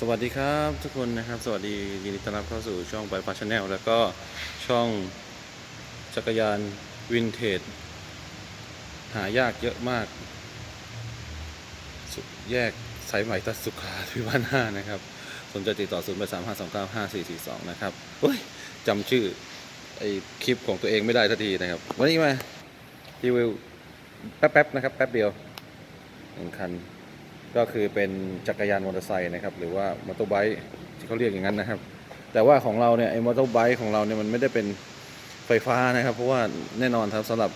สวัสดีครับทุกคนนะครับ สวัสดียินดีต้อนรับเข้าสู่ช่องไปพาชแนลแล้วก็ช่องจักรยานวินเทจหายากเยอะมาก สุแยกสายใหม่ตัดสุขาที่บ้านห้านะครับ สนใจติดต่อ0 8 3 5 2 9 5 4 4 2นะครับเฮ้ยจำชื่อไอคลิปของตัวเองไม่ได้ทันทีนะครับ วันนี้มารีวิวแป๊บๆนะครับ แป๊บเดียวหนึ่งคัน ก็คือเป็นจักรยานมอเตอร์ไซค์นะครับหรือว่ามอเตอร์ไบค์ที่เขาเรียกอย่างนั้นนะครับ แต่ว่าของเราเนี่ยไอ้มอเตอร์ไบค์ของเราเนี่ยมันไม่ได้เป็นไฟฟ้านะครับ เพราะว่าแน่นอนครับสำหรับ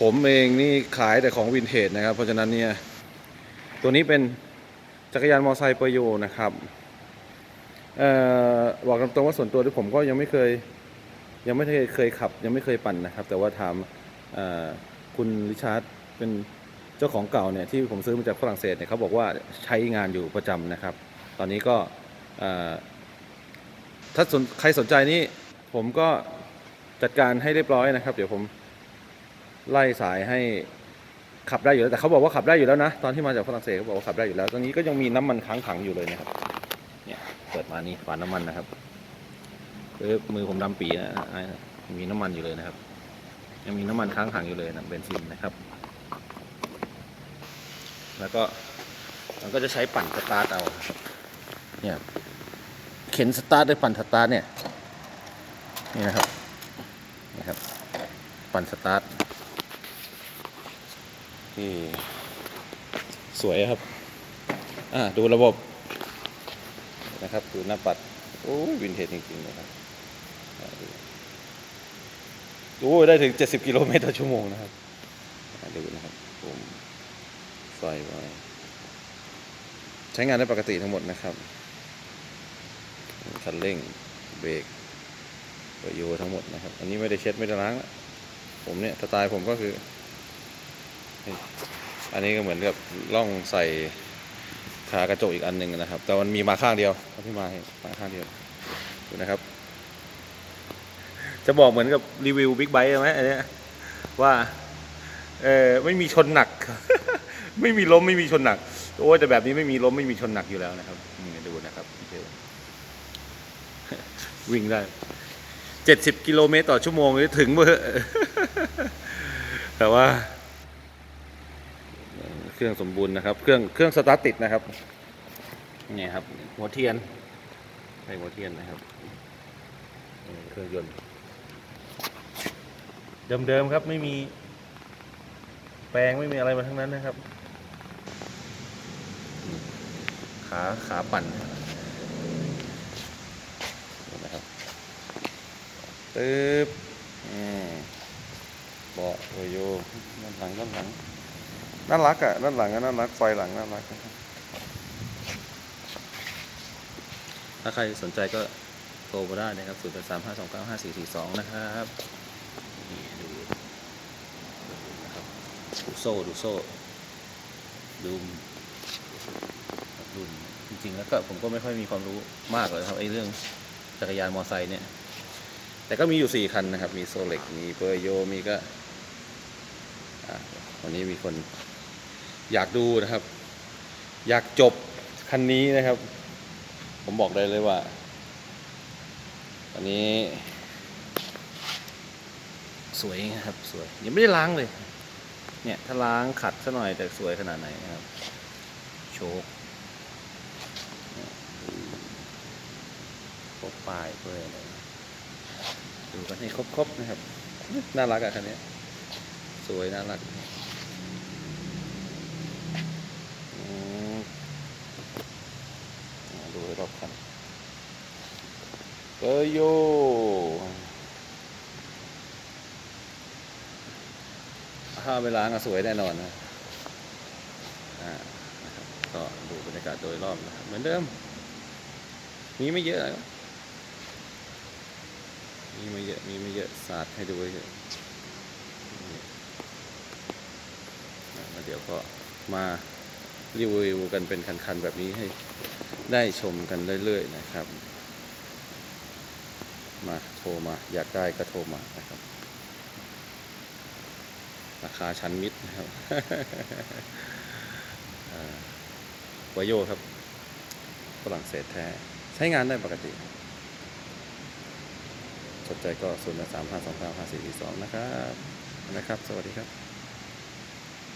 ผมเองนี่ขายแต่ของวินเทจนะครับ เพราะฉะนั้นเนี่ยตัวนี้เป็นจักรยานมอเตอร์ไซค์เปอร์โยนะครับเอ่อบอกตรงๆว่าส่วนตัวที่ผมก็ยังไม่เคยยังไม่เคยเคยขับ ยังไม่เคยปั่นนะครับ แต่ว่าถามคุณริชาร์ดเป็น จ้าของเก่าเนี่ยที่ผมซื้อมาจากฝรั่งเศสเนี่ยเขาบอกว่าใช้งานอยู่ประจำนะครับ ตอนนี้ก็ถ้าสนใครสนใจนี่ผมก็จัดการให้เรียบร้อยนะครับ เดี๋ยวผมไล่สายให้ขับได้อยู่แล้วแต่เขาบอกว่าขับได้อยู่แล้วนะ ตอนที่มาจากฝรั่งเศสเขาบอกว่าขับได้อยู่แล้ว ตอนนี้ก็ยังมีน้ำมันค้างขังอยู่เลยนะครับเนี่ยเปิดมานี่ฝาน้ำมันนะครับคือมือผมดำปีนะมีน้ำมันอยู่เลยนะครับ ยังมีน้ำมันค้างขังอยู่เลยนะเบนซินนะครับ แล้วก็มันก็จะใช้ปั่นสตาร์ทเอาครับเนี่ยเข็นสตาร์ทด้วยปั่นสตาร์ทเนี่ยนี่นะครับนี่ครับ ปั่นสตาร์ทที่สวยครับ อ่าดูระบบนะครับดูหน้าปัด โอ้ยวินเทจจริงๆนะครับโอ้ยได้ถึง 70 กิโลเมตรต่อชั่วโมงนะครับดูนะครับผม ใส่ไว้ ใช้งานได้ปกติทั้งหมดนะครับ คันเร่ง เบรกเบรกโยทั้งหมดนะครับ อันนี้ไม่ได้เช็ดไม่ได้ล้างผมเนี่ยสไตล์ผมก็คือ อันนี้ก็เหมือนกับล่องใส่ขากระจกอีกอันหนึ่งนะครับ แต่มันมีมาข้างเดียวเอาที่มาให้มาข้างเดียวดูนะครับ จะบอกเหมือนกับรีวิวบิ๊กไบค์ไหมอันเนี้ยว่าเออไม่มีชนหนัก ไม่มีล้มไม่มีชนหนักโอ้แต่แบบนี้ไม่มีล้มไม่มีชนหนักอยู่แล้วนะครับนี่ดูนะครับวิ่งได้เจ็ดสิบกิโลเมตรต่อชั่วโมงถึงเมื่อแต่ว่า เครื่องสมบูรณ์นะครับ เครื่องเครื่องสตาร์ทติดนะครับนี่ครับ หัวเทียนใช้หัวเทียนนะครับเครื่องยนต์เดิมๆครับไม่มี แปลงไม่มีอะไรมาทั้งนั้นนะครับ ขาขาปั่นนะครับตึ๊บอืมเบาะโอโยด้านหลังด้านหลังน่ารักอะด้านหลังก็น่ารักไฟหลังน่ารักนรับถ้าใครสนใจก็โทรมาได้นะครับ0 8 3 5 2 9 5 4 4 2นะครับนี่ดู ดูโซ่ดูโซ่ดูรุ่นจริงๆแล้วก็ผมก็ไม่ค่อยมีความรู้มากเลยครับไอ้เรื่องจักรยานมอไซค์เนี่ย แต่ก็มีอยู่สี่คันนะครับ มีโซเล็กมีเปอร์โยมีก็อันนี้มีคนอยากดูนะครับ อยากจบคันนี้นะครับ ผมบอกได้เลยว่าวันนี้ สวยนะครับ สวย ยังไม่ได้ล้างเลย เนี่ยถ้าล้างขัดซะหน่อยจะสวยขนาดไหนนะครับ โชคเนี่ยครบป้ายเพื่ออะไรดูกันให้ครบๆนะครับ น่ารักอะคันนี้สวยน่ารักดูให้รอบคันเกยโย ถ้าเอาไปล้างอะสวยแน่นอนนะอ่าก็ดูบรรยากาศโดยรอบนะครับเหมือนเดิม มีไม่เยอะมีไม่เยอะ มีไม่เยอะสาดให้ดูเยอะนี่อะแล้วเดี๋ยวก็มารีวิวกันเป็นคันๆแบบนี้ให้ได้ชมกันเรื่อยๆนะครับ มาโทรมาอยากได้ก็โทรมานะครับ ราคาชั้นมิดนะครับวายโยครับฝรั่งเศสแท้ ใช้งานได้ปกติ สนใจก็ 0 3 5 2 9 5 4 2 นะครับนะครับ สวัสดีครับ